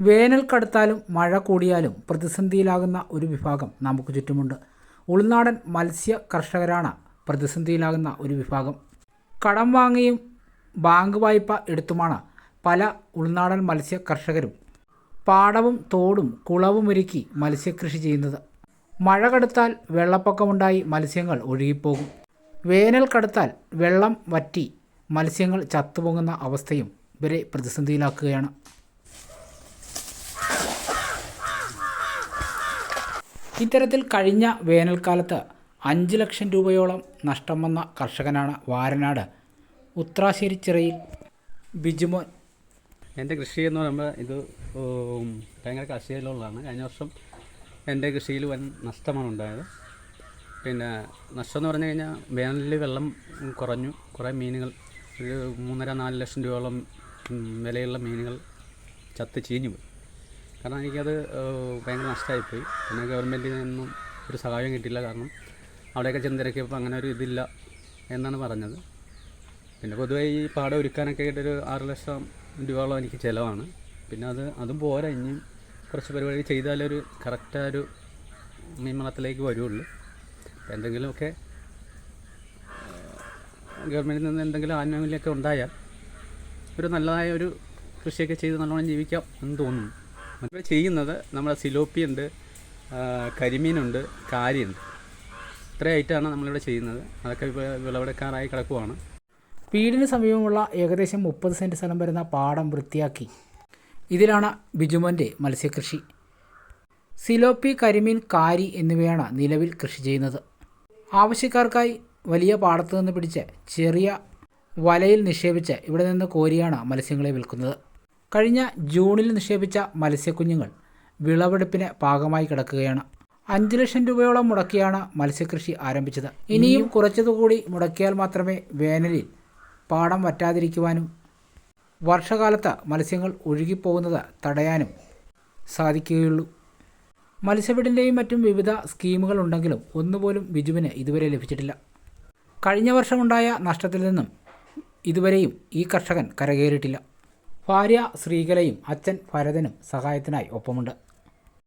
വേനൽ കടുത്താലും മഴ കൂടിയാലും പ്രതിസന്ധിയിലാകുന്ന ഒരു വിഭാഗം നമുക്ക് ചുറ്റുമുണ്ട്. ഉൾനാടൻ മത്സ്യ കർഷകരാണ് പ്രതിസന്ധിയിലാകുന്ന ഒരു വിഭാഗം. കടം വാങ്ങിയും ബാങ്ക് വായ്പ എടുത്തുമാണ് പല ഉൾനാടൻ മത്സ്യ കർഷകരും പാടവും തോടും കുളവും ഒരുക്കി മത്സ്യകൃഷി ചെയ്യുന്നത്. മഴ കടുത്താൽ വെള്ളപ്പൊക്കമുണ്ടായി മത്സ്യങ്ങൾ ഒഴുകിപ്പോകും. വേനൽ കടുത്താൽ വെള്ളം വറ്റി മത്സ്യങ്ങൾ ചത്തുപൊങ്ങുന്ന അവസ്ഥയും ഇവരെ പ്രതിസന്ധിയിലാക്കുകയാണ്. ഇത്തരത്തിൽ കഴിഞ്ഞ വേനൽക്കാലത്ത് അഞ്ച് ലക്ഷം രൂപയോളം നഷ്ടം വന്ന കർഷകനാണ് വാരനാട്. ഉത്രാശ്ശേരി ചിറയിൽ ബിജുമോൻ. എന്റെ കൃഷി എന്ന് പറയുമ്പോൾ ഇത് ഭയങ്കര കർഷകയിലുള്ളതാണ് കഴിഞ്ഞ വർഷം എന്റെ കൃഷിയിൽ വൻ നഷ്ടമാണ് ഉണ്ടായത്. പിന്നെ നഷ്ടം എന്ന് പറഞ്ഞു കഴിഞ്ഞാൽ വേനലിൽ വെള്ളം കുറഞ്ഞു. കുറേ മീനുകൾ ഒരു മൂന്നര നാല് ലക്ഷം രൂപയോളം വിലയുള്ള മീനുകൾ ചത്ത് ചീഞ്ഞു പോയി. കാരണം എനിക്കത് ഭയങ്കര നഷ്ടമായിപ്പോയി. പിന്നെ ഗവൺമെന്റിൽ നിന്നും ഒരു സഹായം കിട്ടിയില്ല. കാരണം അവിടെയൊക്കെ ചെന്ന് തിരക്കിയപ്പോൾ അങ്ങനെ ഒരു ഇതില്ല എന്നാണ് പറഞ്ഞത്. പിന്നെ പൊതുവേ ഈ പാടം ഒരുക്കാനൊക്കെ ആയിട്ടൊരു ആറ് ലക്ഷം രൂപയോളം എനിക്ക് ചിലവാണ്. പിന്നെ അത് അതും പോരാ. ഇനിയും കുറച്ച് പരിപാടി ചെയ്താലേ ഒരു കറക്റ്റ് ഒരു മീൻവളത്തിലേക്ക് വരുള്ളൂ. അപ്പോൾ എന്തെങ്കിലുമൊക്കെ ഗവൺമെന്റിൽ നിന്ന് എന്തെങ്കിലും ആനുകൂല്യമൊക്കെ ഉണ്ടായാൽ ഒരു നല്ലതായ ഒരു കൃഷിയൊക്കെ ചെയ്ത് നല്ലോണം ജീവിക്കാം എന്ന് തോന്നുന്നു. നമ്മൾ ചെയ്യുന്നത് നമ്മുടെ സിലോപ്പി ഉണ്ട് കരിമീനുണ്ട് കാരിയുണ്ട്. ഇത്ര ഐറ്റമാണ് നമ്മളിവിടെ ചെയ്യുന്നത്. അതൊക്കെ വിളവെടുക്കാറായി കിടക്കുവാണ്. വീടിന് സമീപമുള്ള ഏകദേശം മുപ്പത് സെന്റ് സ്ഥലം വരുന്ന പാടം വൃത്തിയാക്കി. ഇതിലാണ് ബിജുമന്റെ മത്സ്യകൃഷി. സിലോപ്പി കരിമീൻ കാരി എന്നിവയാണ് നിലവിൽ കൃഷി ചെയ്യുന്നത്. ആവശ്യക്കാർക്കായി വലിയ പാടത്തു നിന്ന് പിടിച്ച് ചെറിയ വലയിൽ നിക്ഷേപിച്ച് ഇവിടെ നിന്ന് കോരിയാണ് മത്സ്യങ്ങളെ വിൽക്കുന്നത്. കഴിഞ്ഞ ജൂണിൽ നിക്ഷേപിച്ച മത്സ്യക്കുഞ്ഞുങ്ങൾ വിളവെടുപ്പിന് പാകമായി കിടക്കുകയാണ്. അഞ്ച് ലക്ഷം രൂപയോളം മുടക്കിയാണ് മത്സ്യകൃഷി ആരംഭിച്ചത്. ഇനിയും കുറച്ചതുകൂടി മുടക്കിയാൽ മാത്രമേ വേനലിൽ പാടം വറ്റാതിരിക്കുവാനും വർഷകാലത്ത് മത്സ്യങ്ങൾ ഒഴുകിപ്പോകുന്നത് തടയാനും സാധിക്കുകയുള്ളൂ. മത്സ്യവിടിന്റെയും മറ്റും വിവിധ സ്കീമുകൾ ഉണ്ടെങ്കിലും ഒന്നുപോലും ബിജുവിന് ഇതുവരെ ലഭിച്ചിട്ടില്ല. കഴിഞ്ഞ വർഷമുണ്ടായ നഷ്ടത്തിൽ നിന്നും ഇതുവരെയും ഈ കർഷകൻ കരകയറിയിട്ടില്ല. ഭാര്യ ശ്രീകലയും അച്ഛൻ ഭരതനും സഹായത്തിനായി ഒപ്പമുണ്ട്